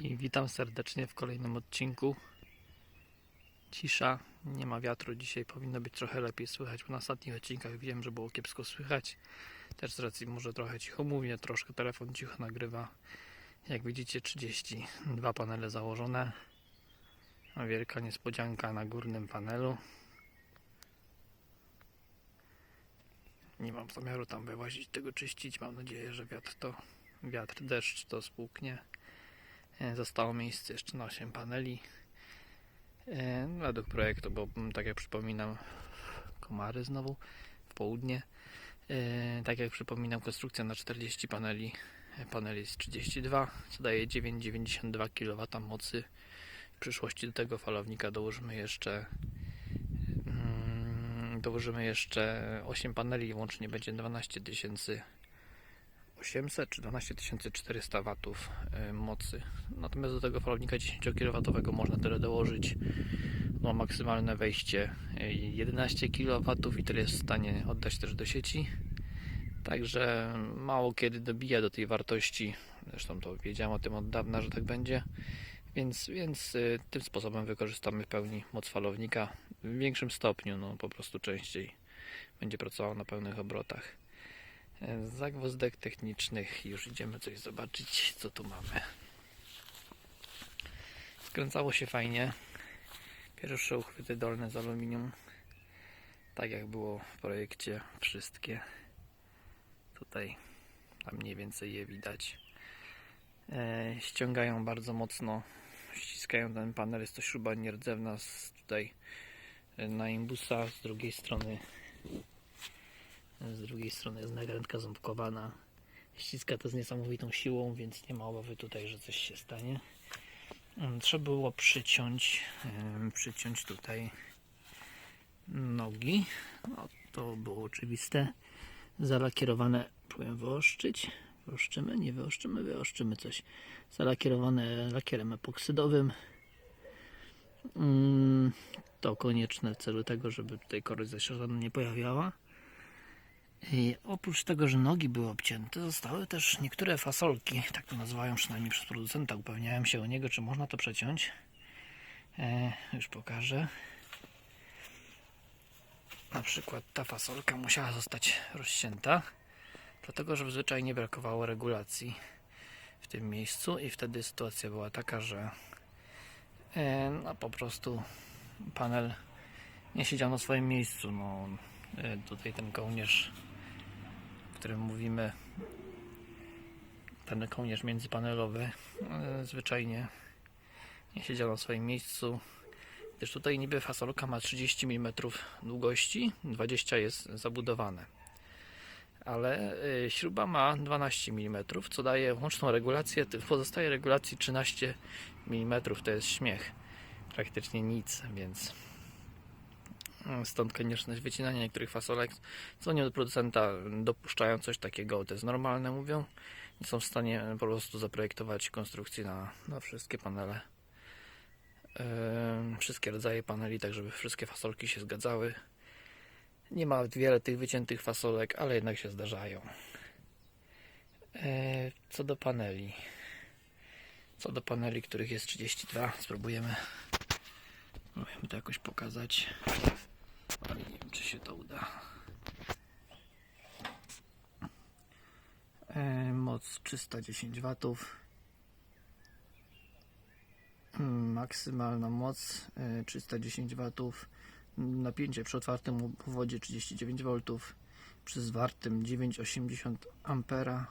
I witam serdecznie w kolejnym odcinku. Cisza, nie ma wiatru dzisiaj, powinno być trochę lepiej słychać, bo na ostatnich odcinkach wiem, że było kiepsko słychać. Też z racji może trochę cicho mówię, troszkę telefon cicho nagrywa. Jak widzicie 32 panele założone. Wielka niespodzianka na górnym panelu. Nie mam zamiaru tam wyłazić, tego czyścić. Mam nadzieję, że wiatr to wiatr, deszcz to spłuknie. E, Zostało miejsce jeszcze na 8 paneli. E, Według projektu, bo mm, tak jak przypominam, komary znowu w południe. E, Tak jak przypominam, konstrukcja na 40 paneli. Panel jest 32, co daje 9,92 kW mocy. W przyszłości do tego falownika dołożymy jeszcze mm, dołożymy jeszcze 8 paneli, łącznie będzie 12 tysięcy 800 czy 12400 watów e, mocy. Natomiast do tego falownika 10 kW można tyle dołożyć. Ma maksymalne wejście e, 11 kW i tyle jest w stanie oddać też do sieci. Także mało kiedy dobija do tej wartości. Zresztą to wiedziałem o tym od dawna, że tak będzie. Więc, więc e, tym sposobem wykorzystamy w pełni moc falownika w większym stopniu, no po prostu częściej będzie pracował na pełnych obrotach. Z zagwozdek technicznych już idziemy coś zobaczyć, co tu mamy. Skręcało się fajnie. Pierwsze uchwyty dolne z aluminium. Tak jak było w projekcie, wszystkie. Tutaj tam mniej więcej je widać. E, ściągają bardzo mocno, ściskają ten panel. Jest to śruba nierdzewna z tutaj e, na imbusa, z drugiej strony z drugiej strony jest nagrętka ząbkowana. Ściska to z niesamowitą siłą, więc nie ma obawy tutaj, że coś się stanie. Mm, Trzeba było przyciąć, przyciąć tutaj nogi. No, to było oczywiste. Zalakierowane, próbuję wyoszczyć. Wyoszczymy? Nie wyoszczymy, wyoszczymy coś. Zalakierowane lakierem epoksydowym. Mm, To konieczne w celu tego, żeby tutaj się żadna nie pojawiała. I oprócz tego, że nogi były obcięte, zostały też niektóre fasolki, tak to nazywają przynajmniej przez producenta. Upewniałem się o niego, czy można to przeciąć. E, już pokażę. Na przykład ta fasolka musiała zostać rozcięta, dlatego że zwyczajnie brakowało regulacji w tym miejscu i wtedy sytuacja była taka, że e, no, po prostu panel nie siedział na swoim miejscu. No, e, tutaj ten kołnierz którym mówimy, ten kołnierz międzypanelowy, e, zwyczajnie nie siedział na swoim miejscu. Gdyż tutaj niby fasolka ma 30 mm długości, 20 jest zabudowane. Ale e, śruba ma 12 mm, co daje łączną regulację. W pozostałej regulacji 13 mm to jest śmiech. Praktycznie nic, więc Stąd konieczność wycinania niektórych fasolek, co nie od producenta dopuszczają coś takiego, to jest normalne, mówią. Nie są w stanie po prostu zaprojektować konstrukcji na, na wszystkie panele. Yy, wszystkie rodzaje paneli, tak żeby wszystkie fasolki się zgadzały. Nie ma wiele tych wyciętych fasolek, ale jednak się zdarzają. Yy, co do paneli. Co do paneli, których jest 32, spróbujemy, spróbujemy to jakoś pokazać. Ale nie wiem, czy się to uda. E, moc 310 watów. Mm, Maksymalna moc e, 310 watów. Napięcie przy otwartym obwodzie 39 V. Przy zwartym 9,80 ampera.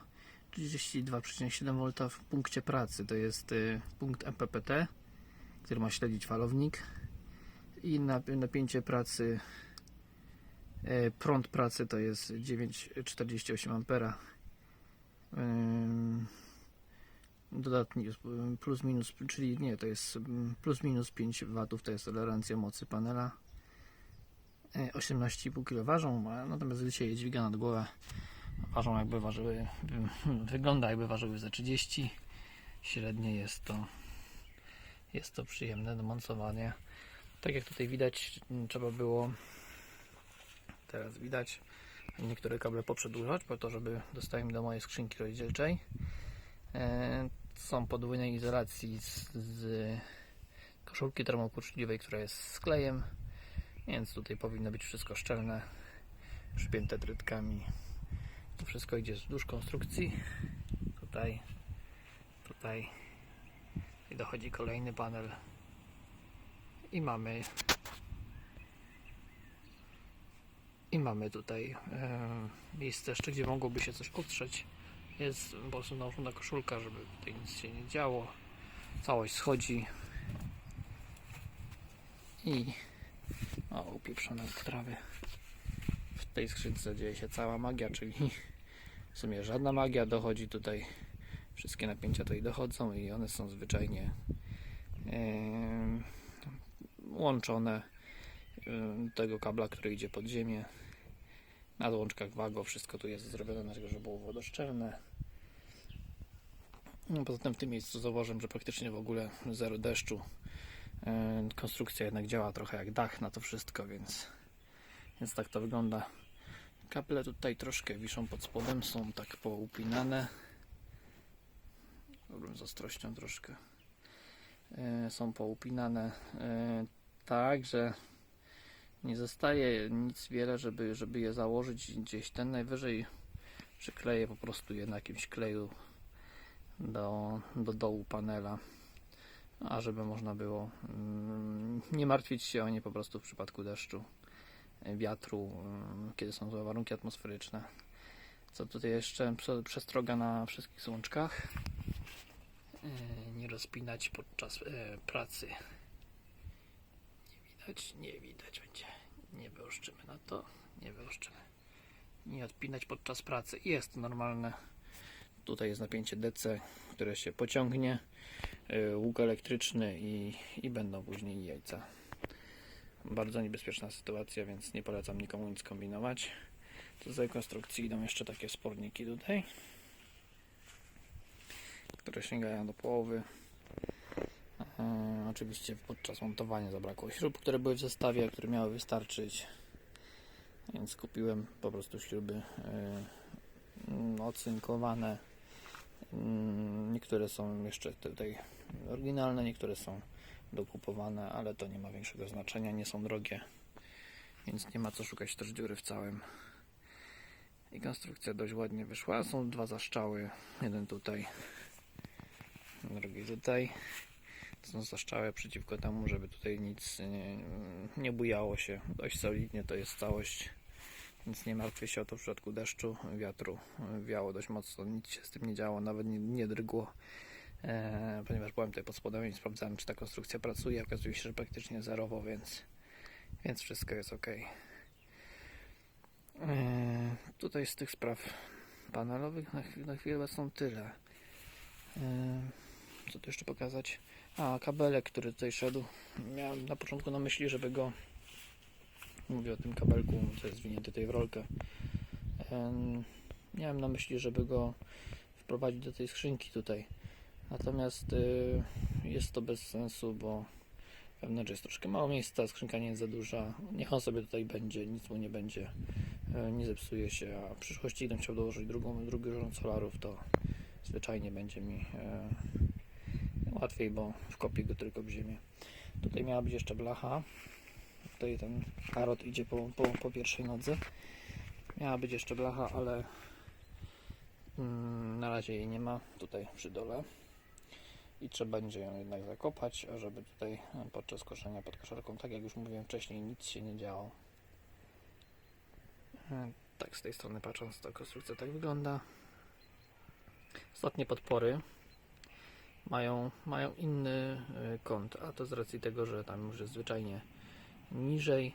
32,7 V w punkcie pracy. To jest e, punkt MPPT, który ma śledzić falownik i nap- napięcie pracy e, prąd pracy to jest 9,48 ampera. Ym, dodatni plus minus czyli nie to jest plus minus 5 watów to jest tolerancja mocy panela. E, 18,5 kg ważą a natomiast się je dźwiga nad głowę ważą jakby ważyły wygląda jakby ważyły za 30 średnie jest to jest to przyjemne do montowania tak jak tutaj widać, trzeba było teraz widać niektóre kable poprzedłużać po to, żeby dostałem do mojej skrzynki rozdzielczej. E, są podwójnej izolacji z, z koszulki termokurczliwej, która jest z klejem, więc tutaj powinno być wszystko szczelne, przypięte trytkami. To wszystko idzie wzdłuż konstrukcji. Tutaj, tutaj i dochodzi kolejny panel i mamy i mamy tutaj e, miejsce jeszcze, gdzie mogłoby się coś otrzeć. Jest po prostu nałożona koszulka, żeby tutaj nic się nie działo. Całość schodzi i o, upieprzone trawy. W tej skrzynce dzieje się cała magia, czyli w sumie żadna magia dochodzi tutaj. Wszystkie napięcia tutaj dochodzą i one są zwyczajnie em, łączone do tego kabla, który idzie pod ziemię. Na łączkach wago wszystko tu jest zrobione na tego, żeby było wodoszczelne. No, Poza tym w tym miejscu zauważyłem, że praktycznie w ogóle zero deszczu. E, Konstrukcja jednak działa trochę jak dach na to wszystko, więc, więc tak to wygląda. Kable tutaj troszkę wiszą pod spodem, są tak poupinane. Robię z ostrością troszkę. E, Są poupinane tak, że nie zostaje nic wiele, żeby, żeby je założyć gdzieś. Ten najwyżej przykleję po prostu je na jakimś kleju do, do dołu panela, a żeby można było mm, nie martwić się o nie po prostu w przypadku deszczu, wiatru, mm, kiedy są złe warunki atmosferyczne. Co tutaj jeszcze? Prze- Przestroga na wszystkich złączkach. E, Nie rozpinać podczas e, pracy. Widać, nie widać będzie. Nie wyoszczymy na to, nie wyoszczymy. Nie odpinać podczas pracy. Jest to normalne. Tutaj jest napięcie DC, które się pociągnie. y, Łuk elektryczny i, i będą później jajca. Bardzo niebezpieczna sytuacja, więc nie polecam nikomu nic kombinować. Do tej konstrukcji idą jeszcze takie sporniki tutaj, które sięgają do połowy. E, oczywiście podczas montowania zabrakło śrub, które były w zestawie, które miały wystarczyć. Więc kupiłem po prostu śruby e, mm, ocynkowane. Mm, Niektóre są jeszcze tutaj oryginalne, niektóre są dokupowane, ale to nie ma większego znaczenia, nie są drogie, więc nie ma co szukać też dziury w całym. I konstrukcja dość ładnie wyszła. Są dwa zaszczały, jeden tutaj, drugi tutaj. Są zaszczałe przeciwko temu, żeby tutaj nic nie, nie bujało się. Dość solidnie to jest całość, więc nie martwię się o to w przypadku deszczu, wiatru. Wiało dość mocno, nic się z tym nie działo, nawet nie, nie drgło. E, ponieważ byłem tutaj pod spodem i sprawdzałem, czy ta konstrukcja pracuje. Okazuje się, że praktycznie zerowo, więc, więc wszystko jest ok. E, tutaj z tych spraw panelowych na, chwil, na chwilę obecną tyle. E, co tu jeszcze pokazać? A, kabelek, który tutaj szedł. Miałem na początku na myśli, żeby go. Mówię o tym kabelku, co jest zwinięty tutaj w rolkę. Em, Miałem na myśli, żeby go wprowadzić do tej skrzynki tutaj. Natomiast y, jest to bez sensu, bo wewnątrz jest troszkę mało miejsca, skrzynka nie jest za duża. Niech on sobie tutaj będzie, nic mu nie będzie, y, nie zepsuje się. A w przyszłości, gdybym chciał dołożyć drugą, drugi rząd solarów, to zwyczajnie będzie mi y, łatwiej, bo wkopię go tylko w ziemię. Tutaj miała być jeszcze blacha. Tutaj ten karot idzie po, po, po pierwszej nodze. Miała być jeszcze blacha, ale mm, na razie jej nie ma tutaj przy dole. I trzeba będzie ją jednak zakopać, żeby tutaj e, podczas koszenia pod koszarką, tak jak już mówiłem wcześniej, nic się nie działo. E, Tak z tej strony patrząc, ta konstrukcja tak wygląda. Ostatnie podpory mają, mają inny e, kąt, a to z racji tego, że tam już jest zwyczajnie niżej.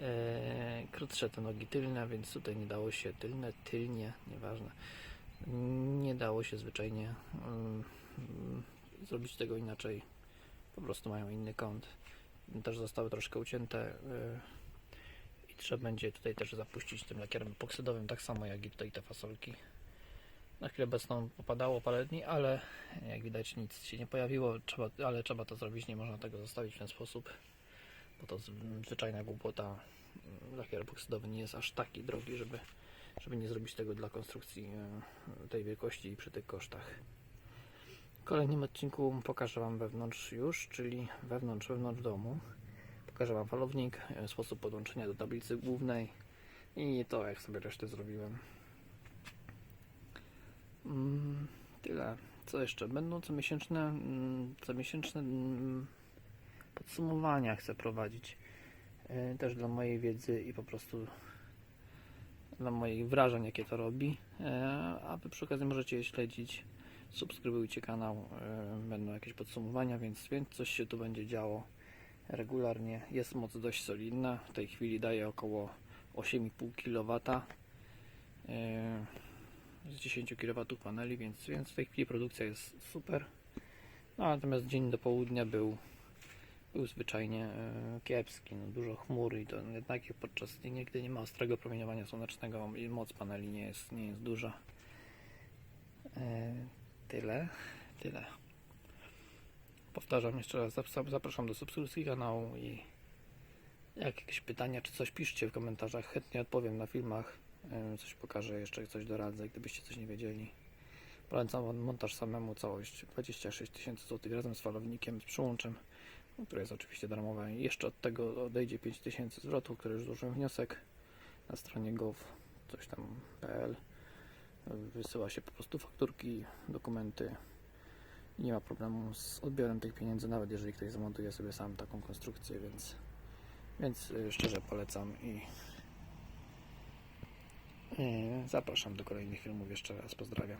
E, krótsze te nogi tylne, więc tutaj nie dało się tylne, tylnie, nieważne. Nie dało się zwyczajnie mm, mm, zrobić tego inaczej. Po prostu mają inny kąt. Też zostały troszkę ucięte e, i trzeba będzie tutaj też zapuścić tym lakierem epoksydowym, tak samo jak i tutaj te fasolki. Na chwilę obecną popadało parę dni, ale jak widać nic się nie pojawiło, trzeba, ale trzeba to zrobić, nie można tego zostawić w ten sposób, bo to zwyczajna głupota. Mm, Lakier epoksydowy nie jest aż taki drogi, żeby, żeby nie zrobić tego dla konstrukcji e, tej wielkości i przy tych kosztach. W kolejnym odcinku pokażę Wam wewnątrz już, czyli wewnątrz, wewnątrz domu. Pokażę Wam falownik, e, sposób podłączenia do tablicy głównej i to jak sobie resztę zrobiłem. Mm, tyle. Co jeszcze? Będą comiesięczne, mm, comiesięczne mm, podsumowania chcę prowadzić. E, Też dla mojej wiedzy i po prostu dla moich wrażeń, jakie to robi. E, A Wy przy okazji możecie je śledzić. Subskrybujcie kanał, e, będą jakieś podsumowania, więc, więc coś się tu będzie działo regularnie. Jest moc dość solidna. W tej chwili daje około 8,5 kW z 10 kW paneli, więc, więc w tej chwili produkcja jest super. No, natomiast dzień do południa był, był zwyczajnie e, kiepski. No, dużo chmur i to jednak podczas dnia, gdy nie ma ostrego promieniowania słonecznego i moc paneli nie jest, nie jest duża. E, Tyle, tyle. Powtarzam jeszcze raz, zap- zapraszam do subskrypcji kanału i jak jakieś pytania czy coś piszcie w komentarzach, chętnie odpowiem na filmach, coś pokażę, jeszcze coś doradzę, gdybyście coś nie wiedzieli. Polecam montaż samemu, całość 26 tysięcy złotych razem z falownikiem, z przyłączem, które jest oczywiście darmowe. Jeszcze od tego odejdzie 5 tysięcy zwrotu, który już złożyłem wniosek na stronie gov, coś tam.pl. Wysyła się po prostu fakturki, dokumenty. i Nie ma problemu z odbiorem tych pieniędzy, nawet jeżeli ktoś zamontuje sobie sam taką konstrukcję, więc, więc y, szczerze polecam i zapraszam do kolejnych filmów jeszcze raz. Pozdrawiam.